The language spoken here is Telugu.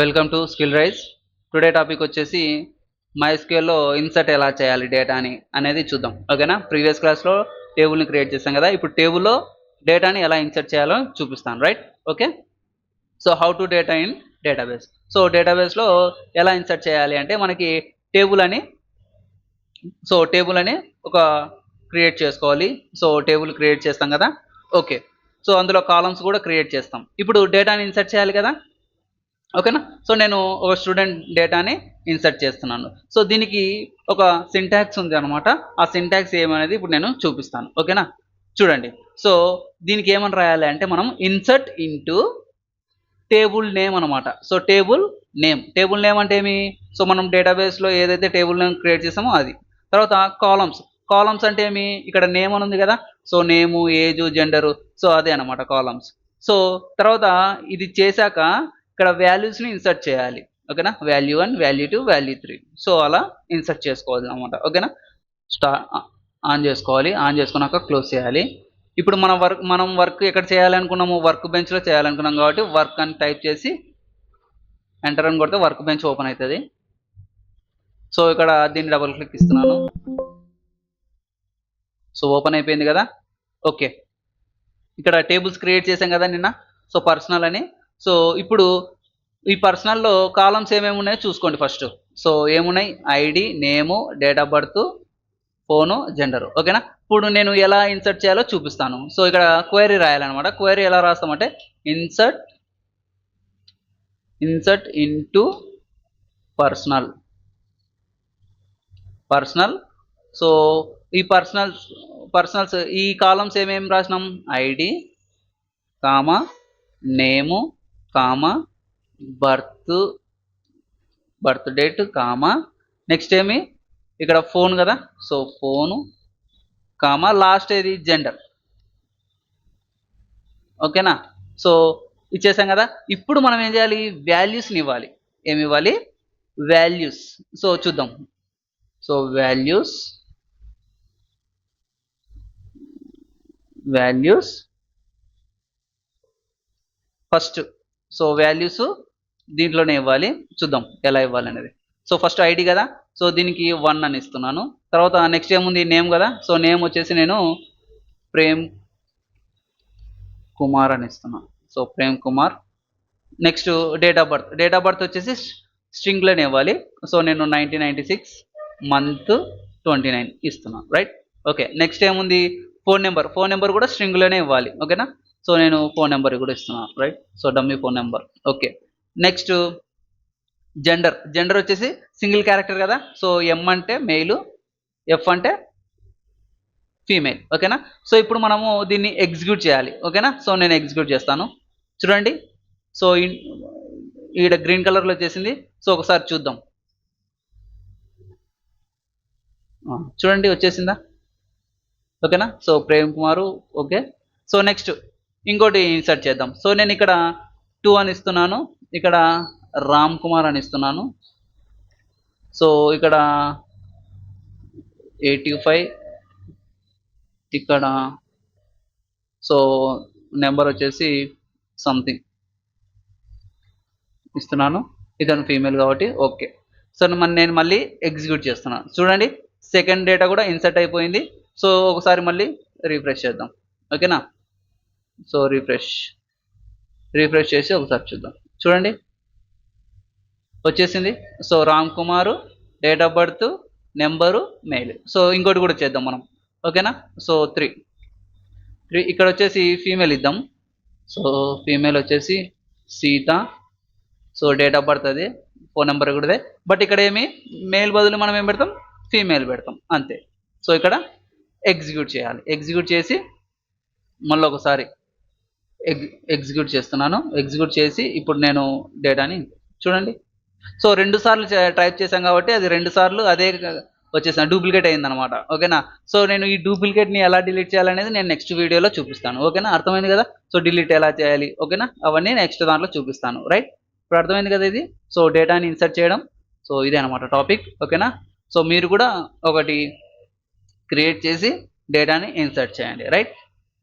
Welcome to skill rise today topic వచ్చేసి మైస్క్యూఎల్లో ఇన్సర్ట్ ఎలా చేయాలి డేటాని అనేది చూద్దాం. ఓకేనా ప్రీవియస్ క్లాస్లో టేబుల్ని క్రియేట్ చేస్తాం కదా? ఇప్పుడు టేబుల్లో డేటాని ఎలా ఇన్సర్ట్ చేయాలో చూపిస్తాను right okay so how to data in database so డేటాబేస్లో ఎలా ఇన్సర్ట్ చేయాలి అంటే మనకి టేబుల్ అని సో టేబుల్ అని ఒక క్రియేట్ చేసుకోవాలి. సో టేబుల్ క్రియేట్ చేస్తాం కదా? ఓకే సో అందులో కాలమ్స్ కూడా క్రియేట్ చేస్తాం. ఇప్పుడు డేటాని ఇన్సర్ట్ చేయాలి కదా? ఓకేనా? సో నేను ఒక స్టూడెంట్ డేటాని ఇన్సర్ట్ చేస్తున్నాను. సో దీనికి ఒక సింటాక్స్ ఉంది అనమాట ఆ సింటాక్స్ ఏమనేది ఇప్పుడు నేను చూపిస్తాను. ఓకేనా? చూడండి. సో దీనికి ఏమని రాయాలి అంటే మనం ఇన్సర్ట్ ఇంటూ టేబుల్ నేమ్ అనమాట so table name. Table name అంటే ఏమి? సో మనం డేటాబేస్లో ఏదైతే టేబుల్ నేమ్ క్రియేట్ చేసామో అది. తర్వాత కాలమ్స్. కాలమ్స్ అంటే ఏమి? ఇక్కడ నేమ్ అని ఉంది కదా. So name age gender. So అదే అనమాట కాలమ్స్. సో తర్వాత ఇది చేశాక ఇక్కడ వాల్యూస్ని ఇన్సర్ట్ చేయాలి. ఓకేనా? Value one value two value three so అలా ఇన్సర్ట్ చేసుకోవాలి అనమాట ఓకేనా? స్టా ఆన్ చేసుకోవాలి. ఆన్ చేసుకున్నాక క్లోజ్ చేయాలి. ఇప్పుడు మనం వర్క్ మనం వర్క్ ఎక్కడ చేయాలనుకున్నాము? వర్క్ బెంచ్లో చేయాలనుకున్నాం కాబట్టి వర్క్ అని టైప్ చేసి ఎంటర్ అని కొడితే వర్క్ బెంచ్ ఓపెన్ అవుతుంది. సో ఇక్కడ దీన్ని డబుల్ క్లిక్ ఇస్తున్నాను. సో ఓపెన్ అయిపోయింది కదా? ఓకే. ఇక్కడ టేబుల్స్ క్రియేట్ చేసాం కదా నిన్న? సో పర్సనల్ అని సో ఇప్పుడు ఈ పర్సనల్లో కాలమ్స్ ఏమేమి ఉన్నాయో చూసుకోండి ఫస్ట్. సో ఏమున్నాయి? ID name date of birth phone gender. ఓకేనా? ఇప్పుడు నేను ఎలా ఇన్సర్ట్ చేయాలో చూపిస్తాను. సో ఇక్కడ క్వైరీ రాయాలన్నమాట. క్వైరీ ఎలా రాస్తామంటే insert insert into personal. Personal. So ఈ పర్సనల్స్ పర్సనల్స్ ఈ కాలమ్స్ ఏమేమి రాసినాం? ID comma name comma birth birth date comma. Next ఏమి? ఇక్కడ ఫోన్ కదా? సో ఫోను కామా లాస్ట్ ఏది? జెండర్ ఓకేనా సో ఇచ్చేసాం కదా? ఇప్పుడు మనం ఏం చేయాలి? వాల్యూస్ని ఇవ్వాలి. ఏమి ఇవ్వాలి? వాల్యూస్ సో చూద్దాం. So values values first so values దీంట్లోనే ఇవ్వాలి. చూద్దాం ఎలా ఇవ్వాలి అనేది సో ఫస్ట్ ఐడి కదా? సో దీనికి వన్ అని ఇస్తున్నాను. తర్వాత నెక్స్ట్ ఏముంది? నేమ్ కదా? సో నేమ్ వచ్చేసి నేను ప్రేమ్ కుమార్ అని ఇస్తున్నాను so Prem Kumar next date of birth date of birth వచ్చేసి స్ట్రింగ్లోనే ఇవ్వాలి. సో నేను nineteen ninety six month twenty nine ఇస్తున్నాను రైట్ ఓకే నెక్స్ట్ ఏముంది? ఫోన్ నెంబర్ ఫోన్ నెంబర్ కూడా స్ట్రింగ్లోనే ఇవ్వాలి. ఓకేనా సో నేను ఫోన్ నెంబర్ కూడా ఇస్తున్నాను right so dummy phone number okay next gender gender వచ్చేసి సింగిల్ క్యారెక్టర్ కదా. సో ఎం అంటే మెయిల్ ఎఫ్ అంటే ఫీమేల్ ఓకేనా సో ఇప్పుడు మనము దీన్ని ఎగ్జిక్యూట్ చేయాలి. ఓకేనా సో నేను ఎగ్జిక్యూట్ చేస్తాను. చూడండి. సో ఈడ గ్రీన్ కలర్లో వచ్చేసింది. సో ఒకసారి చూద్దాం. చూడండి వచ్చేసిందా? ఓకేనా so Prem Kumar okay so next ఇంకోటి ఇన్సర్ట్ చేద్దాం. సో నేను ఇక్కడ టూ అని ఇస్తున్నాను. ఇక్కడ రామ్ కుమార్ అని ఇస్తున్నాను. సో ఇక్కడ ఎయిటీ ఫైవ్ ఇక్కడ. సో నెంబర్ వచ్చేసి సంథింగ్ ఇస్తున్నాను. ఇతను ఫీమేల్ కాబట్టి ఓకే సో మన నేను మళ్ళీ ఎగ్జిక్యూట్ చేస్తున్నాను చూడండి సెకండ్ డేటా కూడా ఇన్సర్ట్ అయిపోయింది. సో ఒకసారి మళ్ళీ రీఫ్రెష్ చేద్దాం. ఓకేనా సో రీఫ్రెష్ రీఫ్రెష్ చేసి ఒకసారి చూద్దాం. చూడండి. వచ్చేసింది. So Ram Kumar date of birth number male so ఇంకోటి కూడా చేద్దాం మనం. ఓకేనా? సో త్రీ త్రీ ఇక్కడ వచ్చేసి ఫీమేల్ ఇద్దాం. సో ఫీమేల్ వచ్చేసి Sita. So date of birth అది. ఫోన్ నెంబర్ కూడాదే బట్ ఇక్కడ ఏమి? మేల్ బదులు మనం ఏం పెడతాం? ఫీమేల్ పెడతాం. అంతే. సో ఇక్కడ ఎగ్జిక్యూట్ చేయాలి. ఎగ్జిక్యూట్ చేసి మళ్ళీ ఒకసారి ఎగ్జిక్యూట్ చేస్తున్నాను. ఎగ్జిక్యూట్ చేసి ఇప్పుడు నేను డేటాని చూడండి. సో రెండు సార్లు టైప్ చేశాం కాబట్టి అది రెండు సార్లు అదే వచ్చేసాను డూప్లికేట్ అయిందనమాట ఓకేనా? సో నేను ఈ డూప్లికేట్ని ఎలా డిలీట్ చేయాలనేది నేను నెక్స్ట్ వీడియోలో చూపిస్తాను. ఓకేనా? అర్థమైంది కదా? సో డిలీట్ ఎలా చేయాలి? ఓకేనా? అవన్నీ నెక్స్ట్ దాంట్లో చూపిస్తాను. రైట్? ఇప్పుడు అర్థమైంది కదా ఇది? సో డేటాని ఇన్సర్ట్ చేయడం. సో ఇదే అనమాట టాపిక్. ఓకేనా? సో మీరు కూడా ఒకటి క్రియేట్ చేసి డేటాని ఇన్సర్ట్ చేయండి. రైట్?